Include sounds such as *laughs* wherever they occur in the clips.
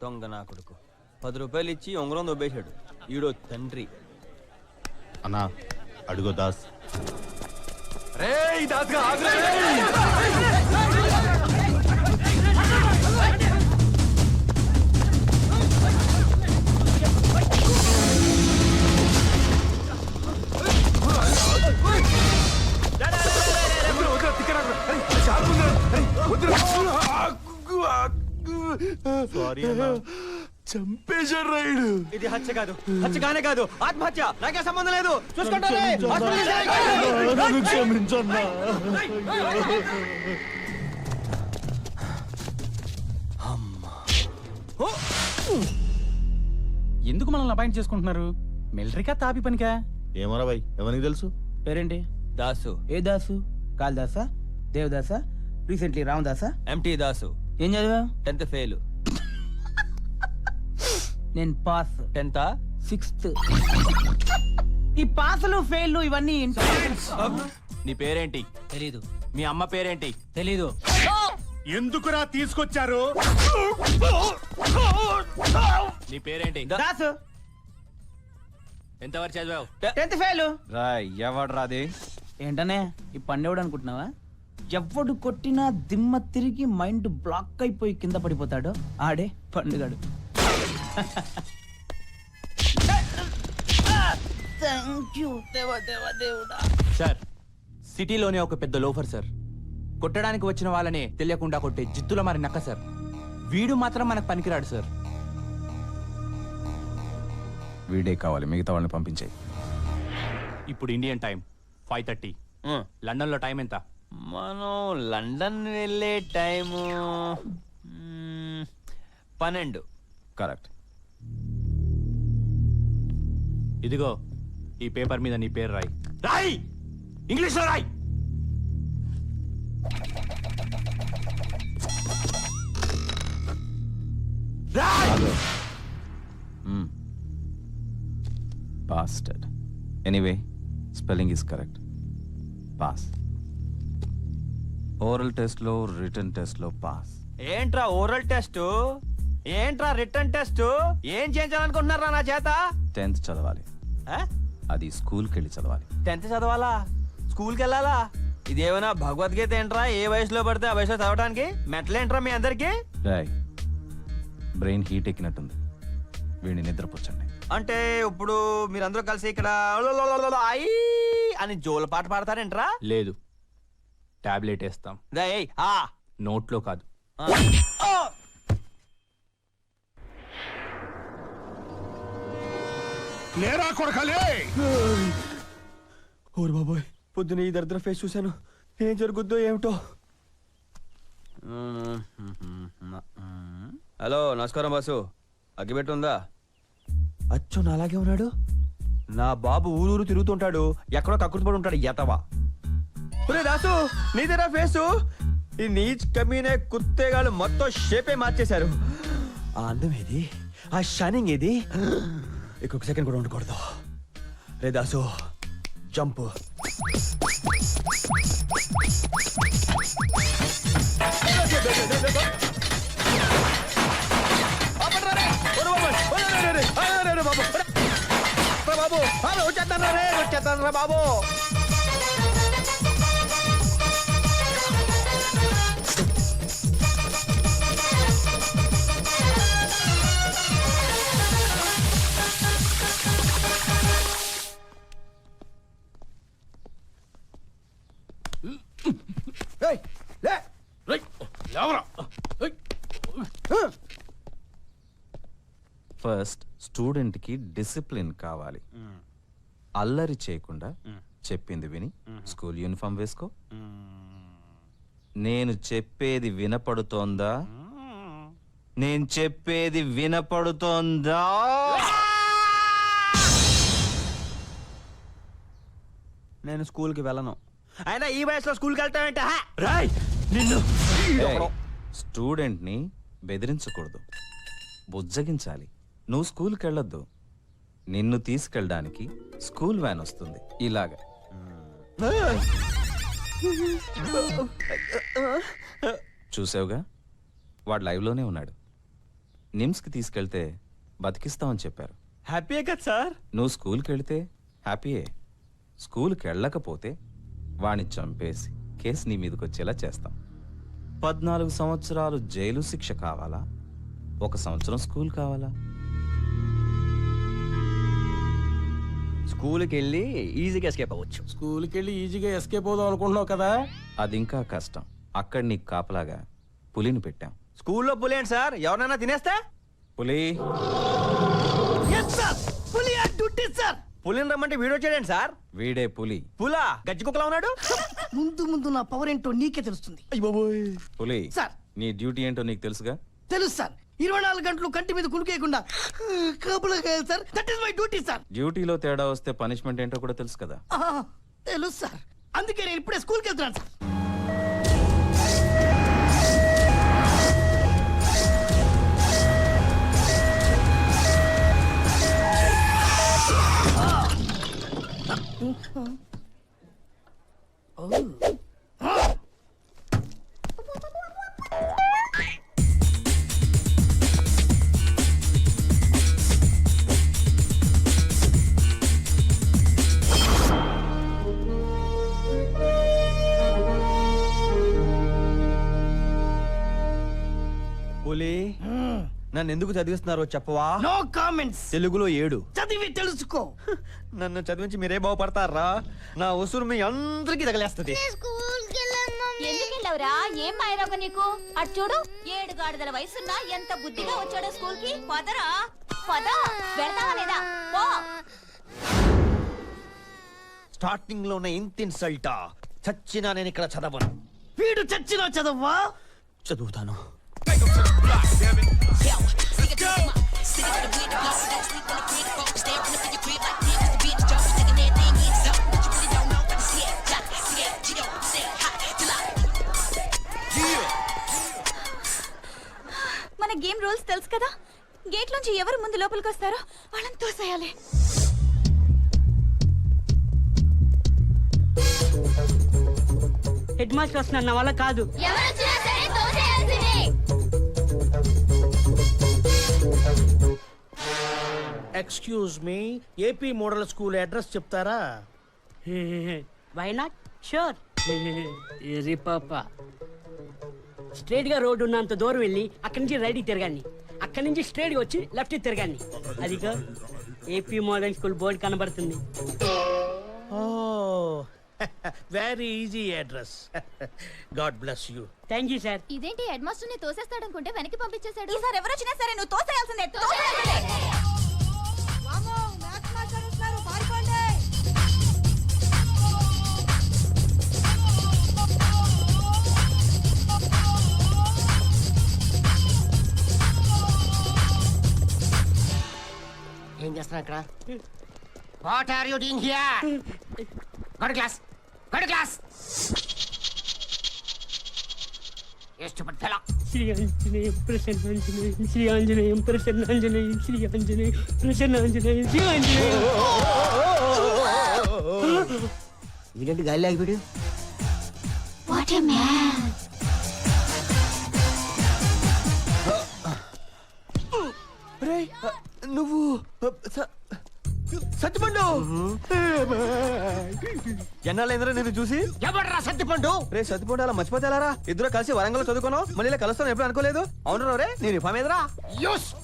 దొంగ నా కొడుకు పది రూపాయలు ఇచ్చి ఉంగరం దొబ్బేశాడు ఈడో తండ్రి అన్నా అడుగో దాస్ సారీ అన్నా. చంపేశాడు రైడు ఇది హత్య కాదు. హత్య కానే కాదు. ఆత్మహత్య. నాకే సంబంధం లేదు. నన్ను క్షమించన్నా ఎందుకు మనల్ని అపాయింట్ చేసుకుంటున్నారు? మిలిటరీకా తాపి పనికా? ఏమరా భయ్ ఎవరికి తెలుసు? పేరేంటి? దాసు. ఏ దాసు? కాళిదాసా? దేవదాసా? రీసెంట్లీ రామదాసా? ఎంటీ దాసు. ఏం చదివా? Tenth fail. నేను పాస్. టెన్త్? సిక్స్త్. ఈ పాసులు ఫెయిల్ ఇవన్నీ నీ పేరేంటి? తెలీదు. మీ అమ్మ పేరేంటి? తెలీదు. ఎందుకురా తీసుకొచ్చారు? నీ పేరేంటి? దాసు. ఎంతవరకు చదివావు? Tenth fail. రాయ్ ఎవడు రాది ఏంటనే ఈ పండేవాడు అనుకుంటున్నావా? ఎవడు కొట్టినా దిమ్మ తిరిగి మైండ్ బ్లాక్ అయిపోయి కింద పడిపోతాడు ఆడే పండుగాడు. థ్యాంక్ యూ దేవా దేవా దేవుడా. సార్ సిటీలోనే ఒక పెద్ద లోఫర్ సార్. కొట్టడానికి వచ్చిన వాళ్ళనే తెలియకుండా కొట్టే జిత్తుల మరి నక్క సార్. వీడు మాత్రం మనకు పనికిరాడు సార్. వీడే కావాలి మిగతా వాళ్ళని పంపించాయి. ఇప్పుడు ఇండియన్ టైం ఫైవ్ థర్టీ. లండన్లో టైం ఎంత? మనం లండన్ వెళ్ళే టైము పన్నెండు. కరెక్ట్. ఇదిగో ఈ పేపర్ మీద నీ పేరు రాయి. రాయి! ఇంగ్లీష్లో రాయి! Roy! Pasted anyway spelling is correct pass oral టెస్ట్లో రిటర్న్ టెస్ట్లో పాస్ ఏంట్రా ఓరల్ టెస్ట్ ఏంట్రా రిటర్న్ టెస్ట్ ఏం చేయించాలనుకుంటున్నారా నా చేత? టెన్త్ చదవాలి. అది స్కూల్కి వెళ్ళి చదవాలి. టెన్త్ చదవాలా? స్కూల్కి వెళ్ళాలా? ఇదేమైనా భగవద్గీత ఏంట్రా? ఏ వయసులో పడితే ఆ వయసులో చదవడానికి మెట్లేంట్రా మీ అందరికి? రాయ్ బ్రెయిన్ హీట్ ఎక్కినట్టుంది. వీడిని నిద్రపుచ్చండి. అంటే ఇప్పుడు మీరందరూ కలిసి ఇక్కడ అని జోల పాట పాడతారేంట్రా లేదు టాబ్లెట్ వేస్తాం. దా ఏయ్, ఆ! నోట్లో కాదు. ఆ. లేరా కొడకలే! ఓరు బాబోయ్ పొద్దున ఈ దరిద్ర ఫేస్ చూశాను. ఏం జరుగుద్దో ఏమిటో? హలో నమస్కారం బాసు. అగ్గిపెట్టి ఉందా? అచ్చు నాలాగే ఉన్నాడు? నా బాబు ఊరూరు తిరుగుతుంటాడు. ఎక్కడో కక్కుర్తి పడి ఉంటాడు ఎతవా ఒరే దాసు నీదేనా ఫేసు ఈ నీచ్ కమీనే కుత్తేగాళ్ళు మొత్తం షేపే మార్చేశారు ఆ అందం ఏది ఆ షైనింగ్ ఏది ఇంకొక సెకండ్ కూడా ఉండకూడదు రే దాసు జంప్ బాబు వచ్చేస్తాను రే వచ్చేస్తాను రా బాబు ఫస్ట్ స్టూడెంట్కి డిసిప్లిన్ కావాలి. అల్లరి చేయకుండా చెప్పింది విని స్కూల్ యూనిఫామ్ వేసుకో. నేను చెప్పేది వినపడుతోందా? నేను చెప్పేది వినపడుతోందా? నేను స్కూల్కి వెళ్ళను. అయినా ఈ వయసులో స్కూల్కి వెళ్తామంటే రాయ్ నిన్ను. స్టూడెంట్ని బెదిరించకూడదు. బుజ్జగించాలి. నువ్వు స్కూల్కి వెళ్ళొద్దు. నిన్ను తీసుకెళ్ళడానికి స్కూల్ వ్యాన్ వస్తుంది. ఇలాగా. చూసావుగా? వాడు లైవ్లోనే ఉన్నాడు. నిమ్స్కి తీసుకెళ్తే బతికిస్తామని చెప్పారు. హ్యాపీయే కదా సార్? నువ్వు స్కూల్కి వెళితే హ్యాపీయే. స్కూల్కి వెళ్ళకపోతే వాణ్ణి చంపేసి కేసు నీ మీదకి వచ్చేలా చేస్తాం. పద్నాలుగు సంవత్సరాలు జైలు శిక్ష కావాలా? ఒక సంవత్సరం స్కూల్ కావాలా? స్కూల్కి వెళ్ళి ఈజీగా ఎస్కేప్ అవ్వచ్చు. స్కూల్కి వెళ్ళి ఈజీగా ఎస్కేప్ అవుదాం అనుకుంటున్నావు కదా? అది ఇంకా కష్టం. అక్కడ నీకు కాపలాగా పులిని పెట్టాం. స్కూల్లో పులేండి సార్? ఎవరైనా తినేస్తే? పులి. పులిని రమ్మంటే వీడియో చేయండి సార్? వీడే పులి. పులా? గజ్జి కుక్కలా ఉన్నాడు? *laughs* ముందు ముందు నా పవర్ ఏంటో నీకే తెలుస్తుంది. పులి సార్. నీ డ్యూటీ ఏంటో నీకు తెలుసుగా? తెలుసు సార్. ఇరవై నాలుగు గంటలు కంటి మీద కునుకేయకుండా కాపులా *laughs* కాయాలి sir. That is my duty sir. డ్యూటీలో తేడా వస్తే పనిష్మెంట్ ఏంటో కూడా తెలుసు కదా? ఆహా, తెలుసు సార్. అందుకే నేను ఇప్పుడే స్కూల్కి వెళ్తున్నాను సార్. పులి నన్ను ఎందుకు చదివిస్తున్నారో చెప్పవా? నో కామెంట్స్ తెలుగులో ఏడు. చదివి తెలుసుకో. నన్ను చదివించి మీరే బాగుపడతారా? నా ఉసురు మీ అందరికీ తగలేస్తుంది. ఎందుకు వెళ్ళవురా ఏం మాయరోగ నీకు? అటు చూడు ఏడు గాడిదల వయసున్నా ఎంత బుద్ధిగా వచ్చాడో స్కూల్కి పదరా? పద? వెళ్తావా లేదా? పో. స్టార్టింగ్లో ఉన్న ఇంత ఇన్సల్టా. చచ్చినా నేను ఇక్కడ చదవను. వీడు చచ్చిన చదవ్వా? చదువుతాను. మన గేమ్ రూల్స్ తెలుసు కదా? గేట్ నుంచి ఎవరు ముందు లోపలికి వస్తారో వాళ్ళని తోసేయాలి. హెడ్ మాస్టర్ వస్తున్నారు నా వల్ల కాదు. Excuse me AP model school address చెప్తారా? వై నాట్ షూర్ ఇది పాప. స్ట్రైట్గా రోడ్డు ఉన్నంత దూరం వెళ్ళి అక్కడి నుంచి రైట్కి తిరగాన్ని అక్కడి నుంచి స్ట్రైట్గా వచ్చి లెఫ్ట్ తిరగాన్ని అదిగో ఏపీ మోడల్ స్కూల్ బోర్డు కనబడుతుంది. ఓ very easy address god bless you thank you sir ఇదేంటి హెడ్ మాస్టర్ని తోసేస్తాడనుకుంటే వెనక్కి పంపించేశాడు? ఈసారి ఎవరు వచ్చినా సరే నువ్వు తోసేయాల్సిందే తోసేయాల్సిందే. ఇక్కడ what are you doing here god class god class stupid fellow Shri Anjaneyam Prasannanjaneyam Shri Anjaneyam Prasannanjaneyam Shri Anjaneyam Prasannanjaneyam Shri Anjaneyam వీడేంటి గాలి ఆగిపోయాడు వాట్ ఎ మ్యాన్ రేయ్, నువ్వు స- సత్తిపండు! ఎన్నాళ్ళైందిరా నేను చూసి? ఎవడరా సత్తిపండు? రే సత్తిపండు అలా మర్చిపోతే ఎలారా ఇద్దరు కలిసి వరంగల్ చదువుకున్నావు మళ్ళీ ఇలా కలుస్తాను ఎప్పుడు అనుకోలేదు? అవును రే నేను ఇఫామ్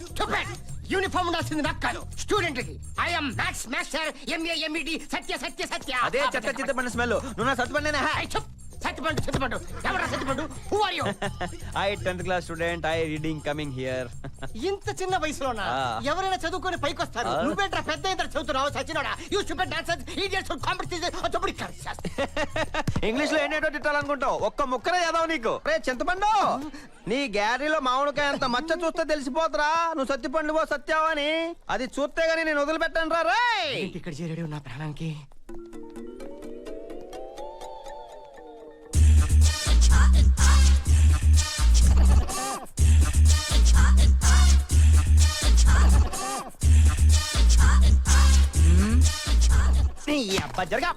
స్టూపిడ్ యూనిఫామ్ ఉండాల్సింది నాకు కాదు స్టూడెంట్కి I'm maths master MA MEd Satya Satya Satya. అదే చెత్త చిత్తపండు స్మెల్ నువ్వు నా సత్తిపండేనా? ఐ చెప్ సత్తిపండు సత్తిపండు ఎవరా Sattipandu who are you I tenth class student I reading coming here ఇంత చిన్న వయసులోనా. ఎవరైనా చదువుకొని పైకి వస్తారు. నువ్వేంట్రా పెద్ద ఇంత చదువుతున్నావు సచినోడా you stupid dancer idiots competition తప్పుడు ఇంగ్లీష్లో ఏంటో తిట్టాలనుకుంటావు? ఒక్క ముక్కరే చదవ నీకు. రే చింతపండు! నీ గ్యారీలో మామిడికాయ అంత మచ్చ చూస్తే తెలిసిపోతురా. నువ్వు సత్తిపండు ఓ సత్యావా అని అది చూస్తే గానీ నేను వదిలిపెట్టాను రా రే ఇక్కడ చేరాడు నా ప్రాణానికి? జరగా.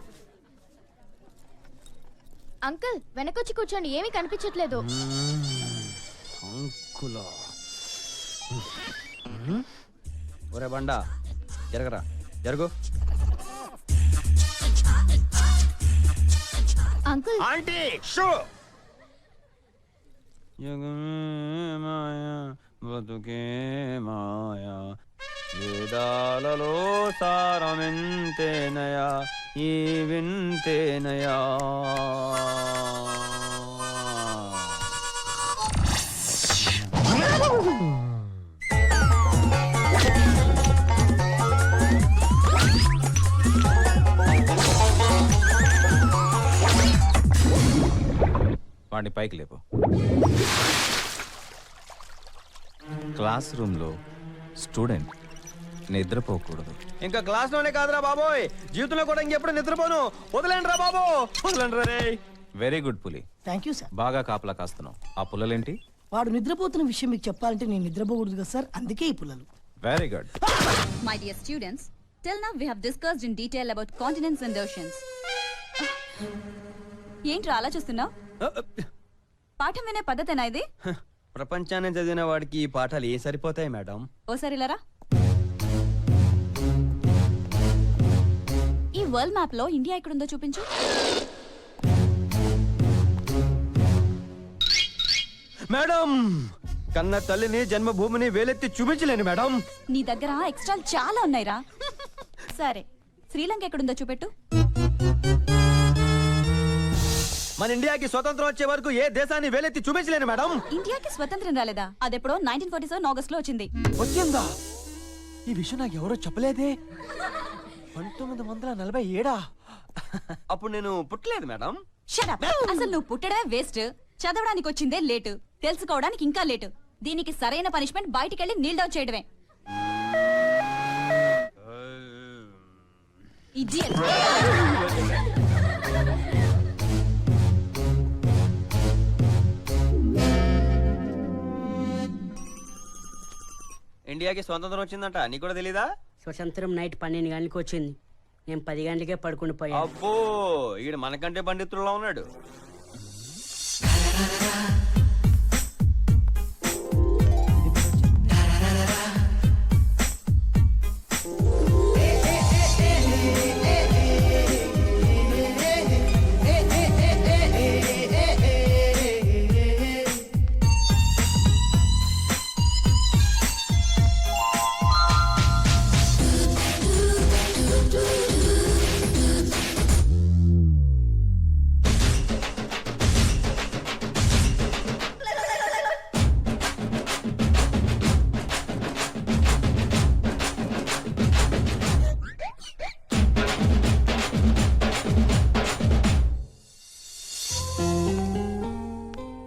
అంకుల్ వెనకొచ్చి కూర్చోండి ఏమీ కనిపించట్లేదు. అంకులా. ఒరే బండా జరగరా. జరుగు. అంకుల్. Aunty shoe. మాయా బతుకే మాయా వేదాలలో సారమెంతేనయా? ఈ వింతేనయా? వాడిని పైకి లేపు. క్లాస్ రూమ్లో స్టూడెంట్ నిద్రపోకూడదు. ఇంకా క్లాస్లోనే కాదురా బాబోయ్. జీవితంలో కూడా ఇంకెప్పుడు నిద్రపోను. వదిలేండి రా బాబు. వదిలేండి రే. వెరీ గుడ్ పులి. థ్యాంక్ యూ సార్ బాగా కాపలా కాస్తున్నావు. ఆ పుల్లలేంటి? వాడు నిద్రపోతున్న విషయం మీకు చెప్పాలంటే నేను నిద్రపోకూడదు కదా సార్ అందుకే ఈ పుల్లలు. Very good my dear students till now we have discussed in detail about continents and oceans ఏంట్రా అలా చూస్తున్నావు? పాఠం వినే పద్ధతేనా ఇది? ప్రపంచాన్ని చదివిన వాడికి ఈ పాఠాలు ఏ సరిపోతాయి మేడం? ఓసారి ఇలారా వరల్డ్ మ్యాప్లో ఇండియా ఎక్కడుందో చూపించు. మేడం కన్న తల్లిని జన్మభూమిని వేలెత్తి చూపించలేను మేడం. నీ దగ్గర ఎక్స్ట్రా చాలా ఉన్నాయిరా. సరే శ్రీలంక ఎక్కడుందో చూపెట్టు. మన ఇండియాకి స్వతంత్రం వచ్చే వరకు ఏ దేశాన్ని వేలెత్తి చూపించలేను మేడం. ఇండియాకి స్వతంత్రం రాలేదా? అదెప్పుడో నైన్టీన్ ఫార్టీ సెవెన్ ఆగస్ట్లో వచ్చింది. వచ్చిందా? ఈ విషయం నాకు ఎవరో చెప్పలేదే. పంతొమ్మిది వందల నలభై ఏడా? అప్పుడు నేను పుట్టలేదు మేడం. Shut up. అసలు నువ్వు పుట్టడమే వేస్ట్. చదవడానికి వచ్చిందే లేటు. తెలుసుకోవడానికి ఇంకా లేటు. దీనికి సరైన పనిష్మెంట్ బయటికెళ్ళి నీల్ డౌన్ చేయడమే. ఇండియాకి స్వతంత్రం వచ్చిందంట. నీకు కూడా తెలీదా? స్వతంత్రం నైట్ పన్నెండు గంటలకు వచ్చింది. నేను పది గంటలకే పడుకుని పోయాను అబ్బో ఈడు మనకంటే పండితుల్లో ఉన్నాడు.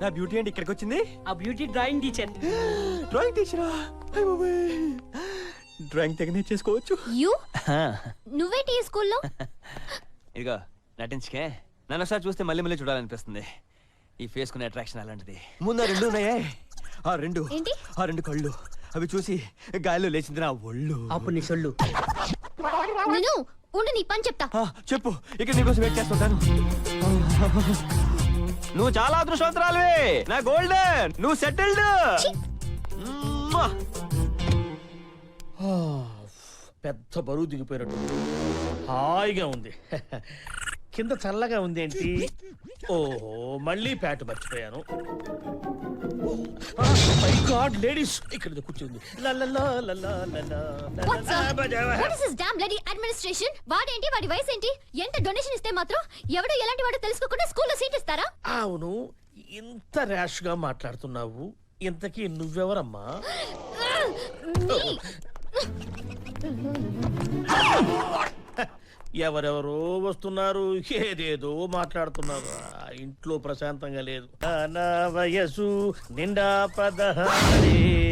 నా బ్యూటీ అండి ఇక్కడికి వచ్చింది? ఆ బ్యూటీ డ్రాయింగ్ టీచర్ డ్రాయింగ్ టీచరా డ్రాయింగ్ తెగ నేర్చేసుకోవచ్చు You? నువ్వేంటి ఈ స్కూల్లో? ఇదిగో నటించుకే. నన్ను ఒకసారి చూస్తే మళ్ళీ మళ్ళీ చూడాలనిపిస్తుంది. ఈ ఫేస్ కునే అట్రాక్షన్ అలాంటిది. ముందు రెండు ఉన్నాయే. ఆ రెండు. ఏంటి? ఆ రెండు కళ్ళు. అవి చూసి గాలిలో లేచింది నా ఒళ్ళు. అప్పుడు నీ సొల్లు. నేను ఉండు నీ పని చెప్తా. ఆ, చెప్పు. ఇక్కడ నీకోసం వెయిట్ చేస్తుంటాను. నువ్వు చాలా అదృష్టవంతరాలువే. నా గోల్డెన్. నువ్వు సెటిల్డ్. పెద్ద బరువు దిగిపోయినట్టు. హాయిగా ఉంది. కింద చల్లగా ఉంది ఏంటి? ఓహో మళ్ళీ ప్యాట్ మర్చిపోయాను. మై గాడ్ లేడీస్ ఇక్కడ కూర్చుంది. What is this damn bloody administration? వాడేంటి వాడి వయసు ఏంటి ఎంత డొనేషన్ ఇస్తే మాత్రం ఎవడో ఎలాంటి వాడో తెలుసుకోకుండా స్కూల్లో సీట్ ఇస్తారా? అవును ఇంత ర్యాష్గా మాట్లాడుతున్నావు. ఇంతకీ నువ్వెవరమ్మా? *gasps* *laughs* ఎవరెవరో వస్తున్నారు ఏదేదో మాట్లాడుతున్నారు. ఆ ఇంట్లో ప్రశాంతంగా లేదు. నా వయసు నిండా పదహారే.